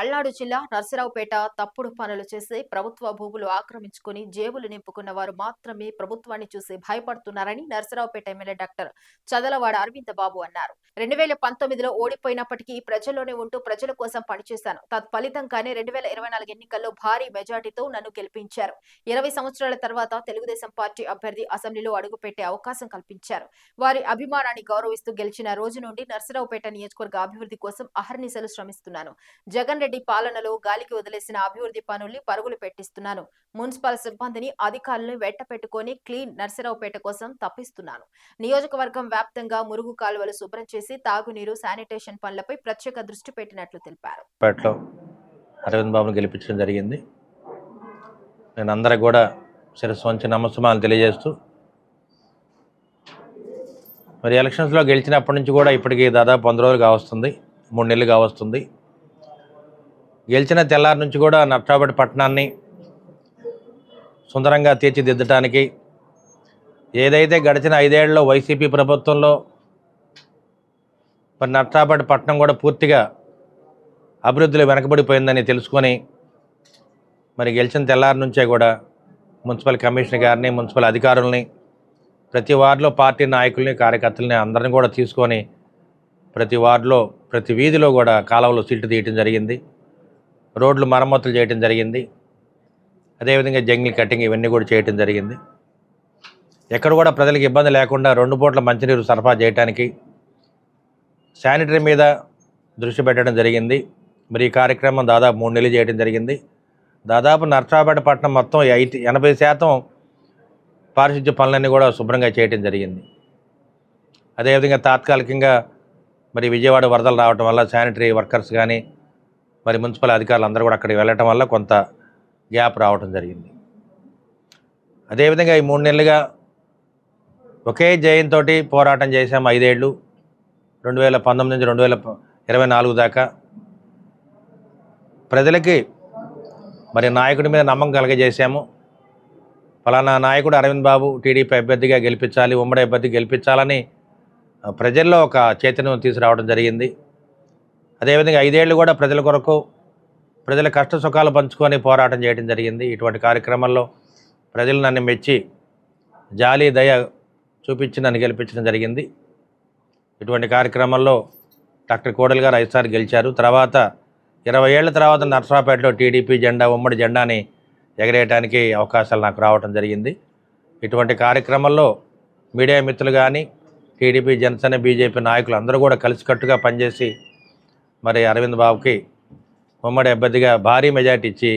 పల్నాడు జిల్లా నర్సరావుపేట తప్పుడు పనులు చేసి ప్రభుత్వ భూములు ఆక్రమించుకుని జేబులు నింపుకున్న వారు మాత్రమే ప్రభుత్వాన్ని చూసి భయపడుతున్నారని నర్సరావుపేట ఎమ్మెల్యే డాక్టర్ చదలవాడ అరవింద్ బాబు అన్నారు. రెండు వేల పంతొమ్మిదిలో ఓడిపోయినప్పటికీ ప్రజల్లోనే ఉంటూ ప్రజల కోసం పనిచేశాను. తత్ఫలితంగానే రెండు వేల ఇరవై నాలుగు ఎన్నికల్లో భారీ మెజార్టీతో నన్ను గెలిపించారు. ఇరవై సంవత్సరాల తర్వాత తెలుగుదేశం పార్టీ అభ్యర్థి అసెంబ్లీలో అడుగుపెట్టే అవకాశం కల్పించారు. వారి అభిమానాన్ని గౌరవిస్తూ గెలిచిన రోజు నుండి నర్సరావుపేట నియోజకవర్గ అభివృద్ధి కోసం అహర్నిశలు శ్రమిస్తున్నాను. జగన్ రెడ్డి పాలనలో గాలికి వదిలేసిన అభివృద్ధి పనుల్ని పరుగులు పెట్టిస్తున్నాను. మున్సిపల్ సిబ్బందిని అధికారులను వెంట పెట్టుకుని క్లీన్ నర్సరావుపేట కోసం తప్పిస్తున్నాను. నియోజకవర్గం వ్యాప్తంగా మురుగు కాలువలు శుభ్రం చేసి తాగునీరు శానిటేషన్ పనులపై ప్రత్యేక దృష్టి పెట్టినట్లు తెలిపారు. అరవింద్ బాబును గెలిపించడం జరిగింది. నేను అందరికి కూడా శిరస్సు వంచి నమస్సుమాలు తెలియజేస్తూ మరి ఎలక్షన్స్లో గెలిచినప్పటి నుంచి కూడా ఇప్పటికి దాదాపు వంద రోజులు కావస్తుంది మూడు నెలలు కావస్తుంది. గెలిచిన తెల్లారి నుంచి కూడా నట్రాబడి పట్టణాన్ని సుందరంగా తీర్చిదిద్దటానికి ఏదైతే గడిచిన ఐదేళ్ళలో వైసీపీ ప్రభుత్వంలో మరి నట్రాబడి పట్టణం కూడా పూర్తిగా అభివృద్ధిలో వెనకబడిపోయిందని తెలుసుకొని మరి గెలిచిన తెల్లారి నుంచే కూడా మున్సిపల్ కమిషనర్ గారిని మున్సిపల్ అధికారుల్ని ప్రతి వార్డులో పార్టీ నాయకుల్ని కార్యకర్తల్ని అందరిని కూడా తీసుకొని ప్రతి వార్డులో ప్రతి వీధిలో కూడా కాలువలో సిల్ట్ తీయటం జరిగింది. రోడ్లు మరమ్మతులు చేయటం జరిగింది. అదేవిధంగా జంగిల్ కటింగ్ ఇవన్నీ కూడా చేయటం జరిగింది. ఎక్కడ కూడా ప్రజలకు ఇబ్బంది లేకుండా రెండు పూట్ల మంచినీరు సరఫరా చేయడానికి శానిటరీ మీద దృష్టి పెట్టడం జరిగింది. మరి ఈ కార్యక్రమం దాదాపు మూడు నెలలు చేయడం జరిగింది. దాదాపు నర్సాపేట పట్టణం మొత్తం ఎయిటీ ఎనభై శాతం పారిశుద్ధ్య పనులన్నీ కూడా శుభ్రంగా చేయడం జరిగింది. అదేవిధంగా తాత్కాలికంగా మరి విజయవాడ వరదలు రావటం వల్ల శానిటరీ వర్కర్స్ కానీ మరి మున్సిపల్ అధికారులు అందరూ కూడా అక్కడికి వెళ్ళటం వల్ల కొంత గ్యాప్ రావటం జరిగింది. అదేవిధంగా ఈ మూడు నెలలుగా ఒకే జయంతో పోరాటం చేశాం ఐదేళ్ళు రెండు వేల పంతొమ్మిది నుంచి రెండు వేల ఇరవై నాలుగు దాకా. ప్రజలకి మరి నాయకుడి మీద నమ్మకం కలగజేశాము. ఫలానా నాయకుడు అరవింద్ బాబు టీడీపీ అభ్యర్థిగా గెలిపించాలి ఉమ్మడి అభ్యర్థి గెలిపించాలని ప్రజల్లో ఒక చైతన్యం తీసుకురావడం జరిగింది. అదేవిధంగా ఐదేళ్ళు కూడా ప్రజల కొరకు ప్రజల కష్ట సుఖాలు పంచుకొని పోరాటం చేయడం జరిగింది. ఇటువంటి కార్యక్రమంలో ప్రజలు నన్ను మెచ్చి జాలి దయ చూపించి నన్ను గెలిపించడం జరిగింది. ఇటువంటి కార్యక్రమాల్లో డాక్టర్ కోడలి గారు ఐదుసారి గెలిచారు. తర్వాత ఇరవై ఏళ్ళ తర్వాత నర్సరాపేటలో టీడీపీ జెండా ఉమ్మడి జెండాని ఎగరేయడానికి అవకాశాలు నాకు రావడం జరిగింది. ఇటువంటి కార్యక్రమంలో మీడియా మిత్రులు కానీ టీడీపీ జనసేన బీజేపీ నాయకులు అందరూ కూడా కలిసికట్టుగా పనిచేసి మరి అరవింద్ బాబుకి ఉమ్మడి అభ్యర్థిగా భారీ మెజార్టీ ఇచ్చి